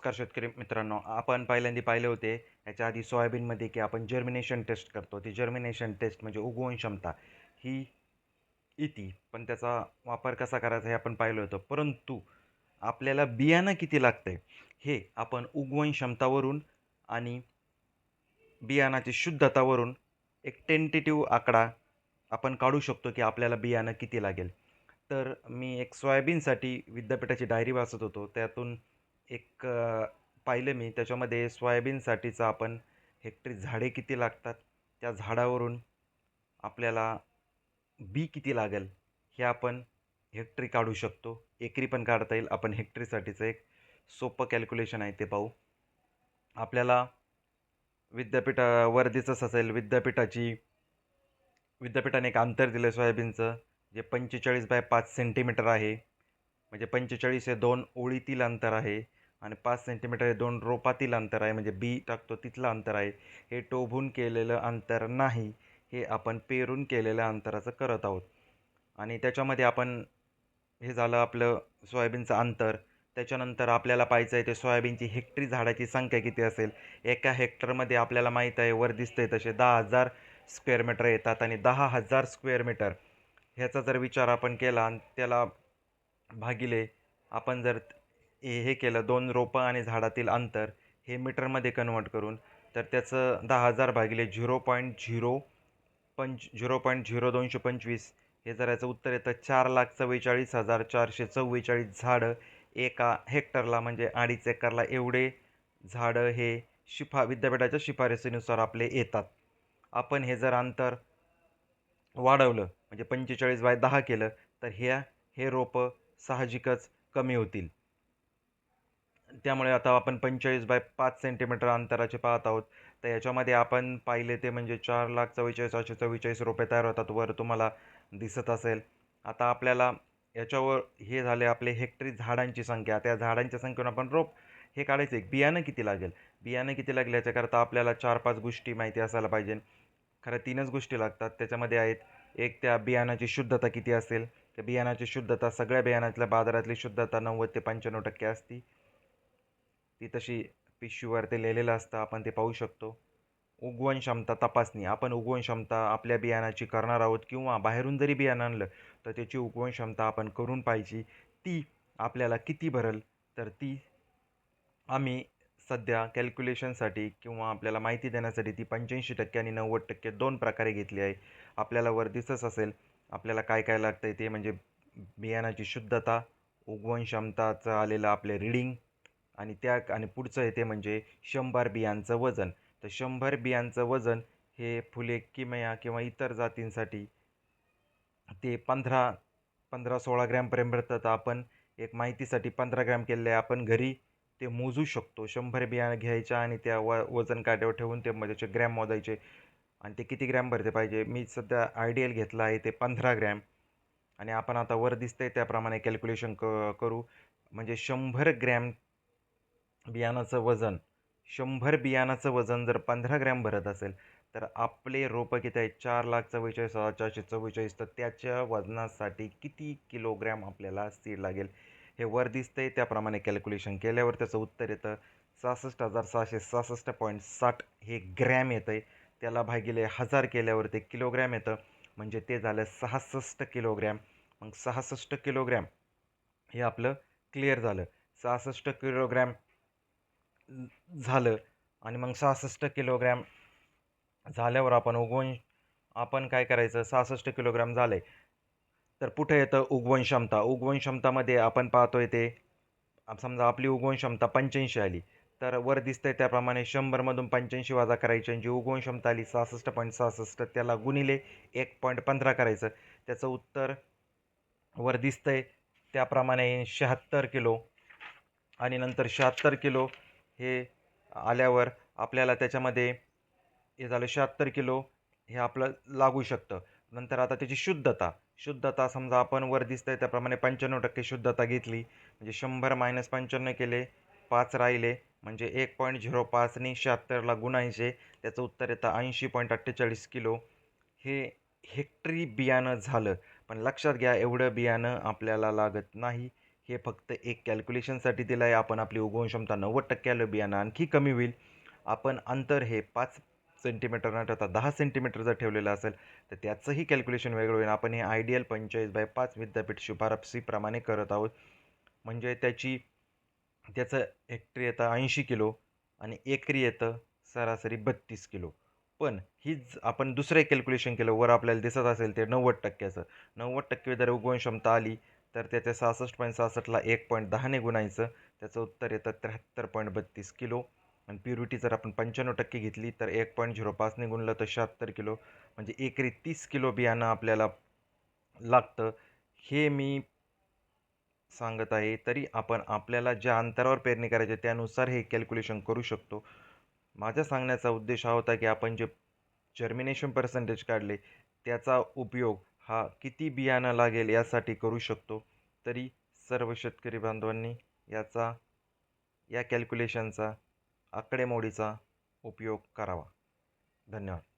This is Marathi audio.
नमस्कार शेतकरी मित्रांनो आपण पहिल्यांदा पाहिले होते याच्या आधी सोयाबीनमध्ये की आपण जर्मिनेशन टेस्ट करतो. ती जर्मिनेशन टेस्ट म्हणजे उगवण क्षमता ही इति पण त्याचा वापर कसा करायचा हे आपण पाहिलं होतं. परंतु आपल्याला बियाणं किती लागतं हे आपण उगवण क्षमतावरून आणि बियाणाची शुद्धतावरून एक टेंटेटिव्ह आकडा आपण काढू शकतो की आपल्याला बियाणं किती लागेल. तर मी एक सोयाबीनसाठी विद्यापीठाची डायरी वाचत होतो. त्यातून एक पाहिलं मी त्याच्यामध्ये सोयाबीनसाठीचं आपण हेक्टरी झाडे किती लागतात? त्या झाडावरून आपल्याला बी किती लागेल? हे आपण हेक्टरी काढू शकतो. एकरी पण काढता येईल. आपण हेक्टरीसाठीचं एक सोपं कॅल्क्युलेशन आहे ते पाहू. आपल्याला विद्यापीठा वर्धीचंच असेल विद्यापीठाची विद्यापीठाने एक अंतर दिलं सोयाबीनचं जे पंचेचाळीस बाय पाच सेंटीमीटर आहे. म्हणजे पंचेचाळीस हे दोन ओळीतील अंतर आहे. आणि पाच सेंटीमीटर हे दोन रोपातील अंतर आहे म्हणजे बी टाकतो तिथलं अंतर आहे. हे टोभून केलेलं अंतर नाही हे आपण पेरून केलेल्या अंतराचं करत आहोत. आणि त्याच्यामध्ये आपण हे झालं आपलं सोयाबीनचं अंतर. त्याच्यानंतर आपल्याला पाहिजे आहे ते सोयाबीनची हेक्टरी झाडाची संख्या किती असेल? एका हेक्टरमध्ये आपल्याला माहीत आहे वर दिसतंय तसे दहा हजार स्क्वेअर मीटर येतात आणि दहा हजार स्क्वेअर मीटर ह्याचा जर विचार आपण केला आणि त्याला भागिले आपण जर हे हे केलं दोन रोपं आणि झाडातील अंतर हे मीटरमध्ये कन्वर्ट करून तर त्याचं दहा हजार भागिले झिरो पॉईंट झिरो पंच झिरो पॉईंट झिरो दोनशे पंचवीस हे जर याचं उत्तर येतं चार लाख चव्वेचाळीस हजार चारशे चव्वेचाळीस झाडं एका हेक्टरला म्हणजे अडीच एकरला एवढे झाडं हे शिफा विद्यापीठाच्या शिफारसीनुसार आपले येतात. आपण हे जर अंतर वाढवलं म्हणजे पंचेचाळीस बाय दहा केलं तर ह्या हे रोपं साहजिकच कमी होतील. त्यामुळे आता आपण पंचेचाळीस बाय पाच सेंटीमीटर अंतराचे पाहत आहोत. तर याच्यामध्ये आपण पाहिले ते म्हणजे चार लाख चव्वेचाळीस असे चव्वेचाळीस रुपये तयार होतात वर तुम्हाला दिसत असेल. आता आपल्याला याच्यावर हे झाले आपले हेक्टरी झाडांची संख्या. त्या झाडांच्या संख्येवर आपण रोप हे काढायचं. एक बियाणं किती लागेल? बियाणं किती लागेल? याच्याकरता आपल्याला चार पाच गोष्टी माहिती असायला पाहिजे. खरं तीनच गोष्टी लागतात. त्याच्यामध्ये आहेत एक त्या बियाणाची शुद्धता किती असेल? त्या बियाणाची शुद्धता सगळ्या बियाणातल्या बाजारातली शुद्धता नव्वद ते पंच्याण्णव टक्के असती. ती तशी पिशवीवर ते लिहिलेलं असतं आपण ते पाहू शकतो. उगवण क्षमता तपासणी आपण उगवण क्षमता आपल्या बियाणाची करणार आहोत किंवा बाहेरून जरी बियाणं आणलं तर त्याची उगवण क्षमता आपण करून पाहिजे ती आपल्याला किती भरेल तर ती आम्ही सध्या कॅल्क्युलेशनसाठी किंवा आपल्याला माहिती देण्यासाठी ती पंच्याऐंशी टक्के आणि नव्वद टक्के दोन प्रकारे घेतली आहे. आपल्याला वर दिसत असेल आपल्याला काय काय लागतं आहे ते म्हणजे बियाणाची शुद्धता उगवण क्षमताचं आलेलं आपले रिडिंग आणि त्या आणि पुढचं येते म्हणजे शंभर बियांचं वजन. तर शंभर बियांचं वजन हे फुले किमया किंवा इतर जातींसाठी ते पंधरा पंधरा सोळा ग्रॅमपर्यंत भेटतात आपण एक माहितीसाठी पंधरा ग्रॅम केलेले आहे. आपण घरी ते मोजू शकतो. शंभर बियाणं घ्यायच्या आणि त्या व वजन काट्यावर ठेवून ते त्याचे ग्रॅम मोजायचे. आणि ते किती ग्रॅम भरते पाहिजे? मी सध्या आयडियल घेतलं आहे ते पंधरा ग्रॅम. आणि आपण आता वर दिसतंय त्याप्रमाणे कॅल्क्युलेशन क करू. म्हणजे शंभर ग्रॅम बियाणाचं वजन शंभर बियाणाचं वजन जर पंधरा ग्रॅम भरत असेल तर आपले रोपं किती आहेत? चार लाख चव्वेचाळीस हजार चारशे चव्वेचाळीस. तर त्याच्या वजनासाठी किती किलोग्रॅम आपल्याला सीड लागेल? हे वर दिसतंय. त्याप्रमाणे कॅल्क्युलेशन केल्यावर त्याचं उत्तर येतं. सहासष्ट हजार सहाशे सहासष्ट पॉईंट साठ हे ग्रॅम येतं आहे त्याला भागिले हजार केल्यावर ते किलोग्रॅम येतं. म्हणजे ते झालं सहासष्ट किलोग्रॅम. मग सहासष्ट किलोग्रॅम हे आपलं क्लिअर झालं. सहासष्ट किलोग्रॅम झालं आणि मग सहासष्ट किलोग्रॅम झाल्यावर आपण उगवण आपण काय करायचं? सहासष्ट किलोग्रॅम झालं आहे तर कुठं येतं उगवण क्षमता. उगवण क्षमतामध्ये आपण पाहतोय ते समजा आपली उगवण क्षमता पंच्याऐंशी आली. तर वर दिसतंय त्याप्रमाणे शंभरमधून पंच्याऐंशी वाजा करायची आणि जी उगवण क्षमता आली सहासष्ट पॉईंट सहासष्ट त्याला गुणिले एक पॉईंट पंधरा करायचं. त्याचं उत्तर वर दिसतंय त्याप्रमाणे शहात्तर किलो आणि नंतर शहात्तर किलो हे आल्यावर आपल्याला त्याच्यामध्ये हे झालं शहात्तर किलो हे आपलं लागू शकतं. नंतर आता त्याची शुद्धता शुद्धता समजा आपण वर दिसतंय त्याप्रमाणे पंच्याण्णव टक्के शुद्धता घेतली म्हणजे शंभर मायनस पंच्याण्णव केले पाच राहिले म्हणजे एक पॉईंट झिरो पाचने शहात्तरला गुणायचे त्याचं उत्तर येतं ऐंशी पॉईंट अठ्ठेचाळीस किलो. हे हेक्टरी बियाणं झालं पण लक्षात घ्या एवढं बियाणं आपल्याला लागत नाही. हे फक्त एक कॅल्क्युलेशनसाठी दिलं आहे आपण आपली उगवण क्षमता नव्वद टक्के आलं बियाणं आणखी कमी होईल. आपण अंतर हे पाच सेंटीमीटर न ठेवता दहा सेंटीमीटर जर ठेवलेलं असेल तर त्याचंही कॅल्क्युलेशन वेगळं होईल. आपण हे आयडियल पंचेचाळीस बाय पाच विद्यापीठ शिफारसीप्रमाणे करत आहोत. म्हणजे त्याची त्याचं हेक्टरी येतं ऐंशी किलो आणि एकरी येतं सरासरी बत्तीस किलो. पण हीच आपण दुसरं कॅल्क्युलेशन केलं वर आपल्याला दिसत असेल ते नव्वद टक्क्याचं. नव्वद टक्के जर उगवण क्षमता आली तर त्याच्या सहासष्ट पॉईंट सहासष्टला एक पॉईंट दहाने गुणायचं. त्याचं उत्तर येतं त्र्याहत्तर पॉईंट बत्तीस किलो. आणि प्युरिटी जर आपण पंच्याण्णव टक्के घेतली तर एक पॉईंट झिरो पाचने गुणलं तर शहात्तर किलो. म्हणजे एकरी तीस किलो बियाणं आपल्याला लागतं. हे मी सांगत आहे तरी आपण आपल्याला ज्या अंतरावर पेरणी करायची आहे त्यानुसार हे कॅल्क्युलेशन करू शकतो. माझ्या सांगण्याचा उद्देश हा होता की आपण जे जर्मिनेशन पर्सेंटेज काढले त्याचा उपयोग हा किती बियाणं लागेल यासाठी करू शकतो? तरी सर्व शेतकरी बांधवांनी याचा या कॅल्क्युलेशनचा आकडेमोडीचा उपयोग करावा. धन्यवाद.